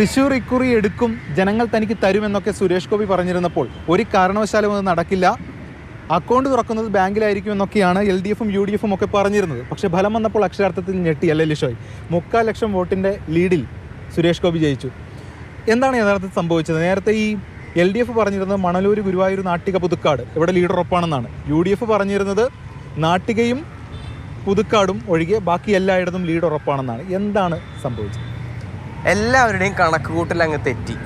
തൃശ്ശൂർ ഇക്കുറി എടുക്കും ജനങ്ങൾ തനിക്ക് തരുമെന്നൊക്കെ സുരേഷ് ഗോപി പറഞ്ഞിരുന്നപ്പോൾ ഒരു കാരണവശാലും അത് നടക്കില്ല. അക്കൗണ്ട് തുറക്കുന്നത് ബാങ്കിലായിരിക്കും എന്നൊക്കെയാണ് എൽ ഡി എഫും യു ഡി എഫും ഒക്കെ പറഞ്ഞിരുന്നത്. പക്ഷേ ഫലം വന്നപ്പോൾ അക്ഷരാർത്ഥത്തിൽ ഞെട്ടി. അല്ലേ ലിഷോയ്? മുക്കാൽ ലക്ഷം വോട്ടിന്റെ ലീഡിൽ സുരേഷ് ഗോപി ജയിച്ചു. എന്താണ് യഥാർത്ഥത്തിൽ സംഭവിച്ചത്? നേരത്തെ ഈ എൽ ഡി എഫ് പറഞ്ഞിരുന്നത് മണലൂർ ഗുരുവായൂർ നാട്ടിക പുതുക്കാട്. ഇവിടെ ലീഡർ ഒപ്പാണെന്നാണ് യു ഡി എഫ് പറഞ്ഞിരുന്നത് നാട്ടികയും പുതുക്കാടും ഒഴികെ ബാക്കി എല്ലായിടത്തും ലീഡ് ഉറപ്പാണെന്നാണ്. എന്താണ് സംഭവിച്ചത്? എല്ലാവരുടെയും കണക്ക് കൂട്ടൽ അങ്ങ് തെറ്റി.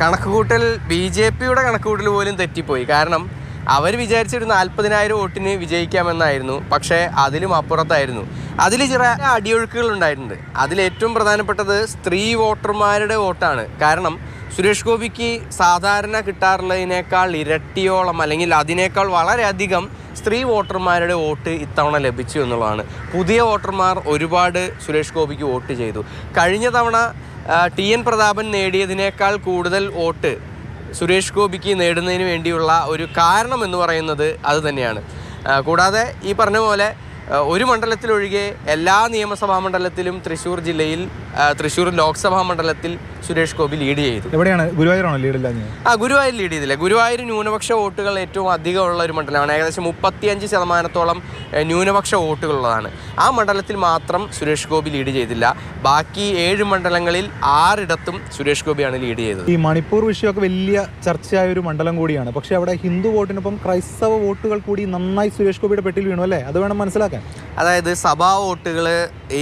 കണക്ക് കൂട്ടൽ ബി ജെ പിയുടെ കണക്ക് കൂട്ടൽ പോലും തെറ്റിപ്പോയി. കാരണം അവർ വിചാരിച്ചൊരു നാൽപ്പതിനായിരം വോട്ടിന് വിജയിക്കാമെന്നായിരുന്നു. പക്ഷേ അതിലും അപ്പുറത്തായിരുന്നു. അതിൽ ചില അടിയൊഴുക്കുകൾ ഉണ്ടായിട്ടുണ്ട്. അതിലേറ്റവും പ്രധാനപ്പെട്ടത് സ്ത്രീ വോട്ടർമാരുടെ വോട്ടാണ്. കാരണം സുരേഷ് ഗോപിക്ക് സാധാരണ കിട്ടാറുള്ളതിനേക്കാൾ ഇരട്ടിയോളം അല്ലെങ്കിൽ അതിനേക്കാൾ വളരെയധികം സ്ത്രീ വോട്ടർമാരുടെ വോട്ട് ഇത്തവണ ലഭിച്ചു എന്നുള്ളതാണ്. പുതിയ വോട്ടർമാർ ഒരുപാട് സുരേഷ് ഗോപിക്ക് വോട്ട് ചെയ്തു. കഴിഞ്ഞ തവണ ടി എൻ പ്രതാപൻ നേടിയതിനേക്കാൾ കൂടുതൽ വോട്ട് സുരേഷ് ഗോപിക്ക് നേടുന്നതിന് വേണ്ടിയുള്ള ഒരു കാരണം എന്ന് പറയുന്നത് അത് തന്നെയാണ്. കൂടാതെ ഈ പറഞ്ഞ പോലെ ഒരു മണ്ഡലത്തിലൊഴികെ എല്ലാ നിയമസഭാ മണ്ഡലത്തിലും തൃശ്ശൂർ ജില്ലയിൽ തൃശ്ശൂർ ലോക്സഭാ മണ്ഡലത്തിൽ സുരേഷ് ഗോപി ലീഡ് ചെയ്തു. എവിടെയാണ്? ഗുരുവായൂരാണോ ലീഡില്ല ആ ഗുരുവായൂർ ലീഡ് ചെയ്തില്ല. ഗുരുവായൂർ ന്യൂനപക്ഷ വോട്ടുകൾ ഏറ്റവും അധികമുള്ള ഒരു മണ്ഡലമാണ്. ഏകദേശം മുപ്പത്തിയഞ്ച് ശതമാനത്തോളം ന്യൂനപക്ഷ വോട്ടുകളുള്ളതാണ്. ആ മണ്ഡലത്തിൽ മാത്രം സുരേഷ് ഗോപി ലീഡ് ചെയ്തില്ല. ബാക്കി ഏഴ് മണ്ഡലങ്ങളിൽ ആറിടത്തും സുരേഷ് ഗോപിയാണ് ലീഡ് ചെയ്തത്. ഈ മണിപ്പൂർ വിഷയമൊക്കെ വലിയ ചർച്ചയായ ഒരു മണ്ഡലം കൂടിയാണ്. പക്ഷേ അവിടെ ഹിന്ദു വോട്ടിനൊപ്പം ക്രൈസ്തവ വോട്ടുകൾ കൂടി നന്നായി സുരേഷ് ഗോപിയുടെ പെട്ടിൽ വീണു അല്ലേ? അത് വേണം മനസ്സിലാക്കാൻ. пока. അതായത് സഭാ വോട്ടുകൾ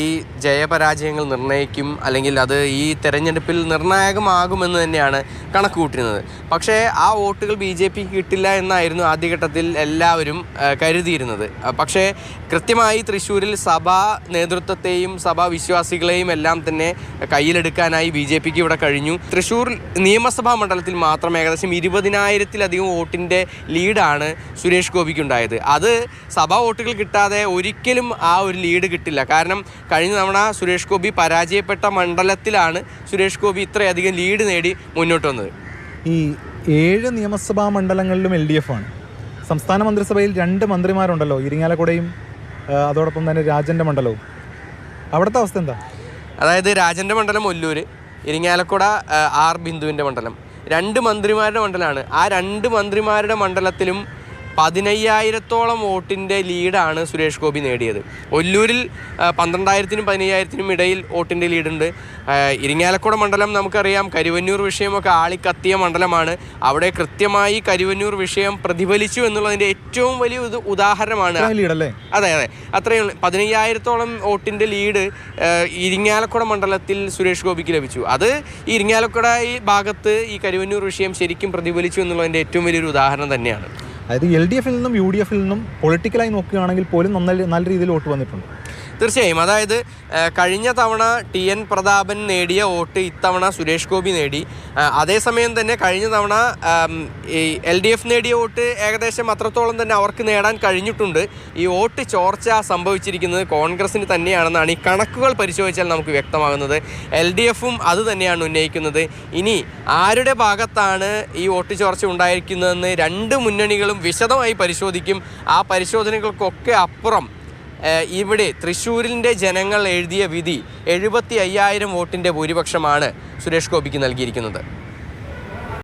ഈ ജയപരാജയങ്ങൾ നിർണയിക്കും അല്ലെങ്കിൽ അത് ഈ തെരഞ്ഞെടുപ്പിൽ നിർണായകമാകുമെന്ന് തന്നെയാണ് കണക്ക് കൂട്ടിരുന്നത് പക്ഷേ ആ വോട്ടുകൾ ബി ജെ പിക്ക് കിട്ടില്ല എന്നായിരുന്നു ആദ്യഘട്ടത്തിൽ എല്ലാവരും കരുതിയിരുന്നത്. പക്ഷേ കൃത്യമായി തൃശ്ശൂരിൽ സഭാ നേതൃത്വത്തെയും സഭാ വിശ്വാസികളെയും എല്ലാം തന്നെ കയ്യിലെടുക്കാനായി ബി ജെ പിക്ക് ഇവിടെ കഴിഞ്ഞു. തൃശ്ശൂർ നിയമസഭാ മണ്ഡലത്തിൽ മാത്രം ഏകദേശം ഇരുപതിനായിരത്തിലധികം വോട്ടിന്റെ ലീഡാണ് സുരേഷ് ഗോപിക്കുണ്ടായത്. അത് സഭാ വോട്ടുകൾ കിട്ടാതെ ഒരിക്കലും ആ ഒരു ലീഡ് കിട്ടില്ല. കാരണം കഴിഞ്ഞ തവണ സുരേഷ് ഗോപി പരാജയപ്പെട്ട മണ്ഡലത്തിലാണ് സുരേഷ് ഗോപി ഇത്രയധികം ലീഡ് നേടി മുന്നോട്ട് വന്നത്. ഈ ഏഴ് നിയമസഭാ മണ്ഡലങ്ങളിലും എൽ ഡി എഫ് ആണ്. സംസ്ഥാന മന്ത്രിസഭയിൽ രണ്ട് മന്ത്രിമാരുണ്ടല്ലോ ഇരിങ്ങാലക്കുടയും അതോടൊപ്പം തന്നെ രാജന്റെ മണ്ഡലവും. അവിടുത്തെ അവസ്ഥ എന്താ? അതായത് രാജന്റെ മണ്ഡലം ഒല്ലൂര് ഇരിങ്ങാലക്കുട ആർ ബിന്ദുവിന്റെ മണ്ഡലം. രണ്ട് മന്ത്രിമാരുടെ മണ്ഡലമാണ്. ആ രണ്ട് മന്ത്രിമാരുടെ മണ്ഡലത്തിലും പതിനയ്യായിരത്തോളം വോട്ടിന്റെ ലീഡാണ് സുരേഷ് ഗോപി നേടിയത്. ഒല്ലൂരിൽ പന്ത്രണ്ടായിരത്തിനും പതിനയ്യായിരത്തിനും ഇടയിൽ വോട്ടിന്റെ ലീഡുണ്ട്. ഇരിങ്ങാലക്കുട മണ്ഡലം നമുക്കറിയാം കരുവന്നൂർ വിഷയമൊക്കെ ആളിക്കത്തിയ മണ്ഡലമാണ്. അവിടെ കൃത്യമായി കരുവന്നൂർ വിഷയം പ്രതിഫലിച്ചു എന്നുള്ളതിന്റെ ഏറ്റവും വലിയ ഉദ- ഉദാഹരണമാണ്. അതെ അതെ. അത്രയും പതിനയ്യായിരത്തോളം വോട്ടിന്റെ ലീഡ് ഇരിങ്ങാലക്കുട മണ്ഡലത്തിൽ സുരേഷ് ഗോപിക്ക് ലഭിച്ചു. അത് ഈ ഇരിങ്ങാലക്കുട ഈ ഭാഗത്ത് ഈ കരുവന്നൂർ വിഷയം ശരിക്കും പ്രതിഫലിച്ചു എന്നുള്ളതിന്റെ ഏറ്റവും വലിയൊരു ഉദാഹരണം തന്നെയാണ്. അതായത് എൽ ഡി എഫിൽ നിന്നും യു ഡി എഫിൽ നിന്നും പൊളിറ്റിക്കലായി നോക്കുകയാണെങ്കിൽ പോലും നല്ല നല്ല രീതിയിൽ വോട്ട് വന്നിട്ടുണ്ട്. തീർച്ചയായും. അതായത് കഴിഞ്ഞ തവണ ടി എൻ പ്രതാപൻ നേടിയ വോട്ട് ഇത്തവണ സുരേഷ് ഗോപി നേടി. അതേസമയം തന്നെ കഴിഞ്ഞ തവണ എൽ ഡി എഫ് നേടിയ വോട്ട് ഏകദേശം അത്രത്തോളം തന്നെ അവർക്ക് നേടാൻ കഴിഞ്ഞിട്ടുണ്ട്. ഈ വോട്ട് ചോർച്ച സംഭവിച്ചിരിക്കുന്നത് കോൺഗ്രസിന് തന്നെയാണെന്നാണ് ഈ കണക്കുകൾ പരിശോധിച്ചാൽ നമുക്ക് വ്യക്തമാകുന്നത്. എൽ ഡി എഫും അത് തന്നെയാണ് ഉന്നയിക്കുന്നത്. ഇനി ആരുടെ ഭാഗത്താണ് ഈ വോട്ട് ചോർച്ച ഉണ്ടായിരിക്കുന്നതെന്ന് രണ്ട് മുന്നണികളും വിശദമായി പരിശോധിക്കും. ആ പരിശോധനകൾക്കൊക്കെ അപ്പുറം ഇവിടെ തൃശ്ശൂരിന്റെ ജനങ്ങൾ എഴുതിയ വിധി എഴുപത്തി അയ്യായിരം വോട്ടിന്റെ ഭൂരിപക്ഷമാണ് സുരേഷ് ഗോപിക്ക് നൽകിയിരിക്കുന്നത്.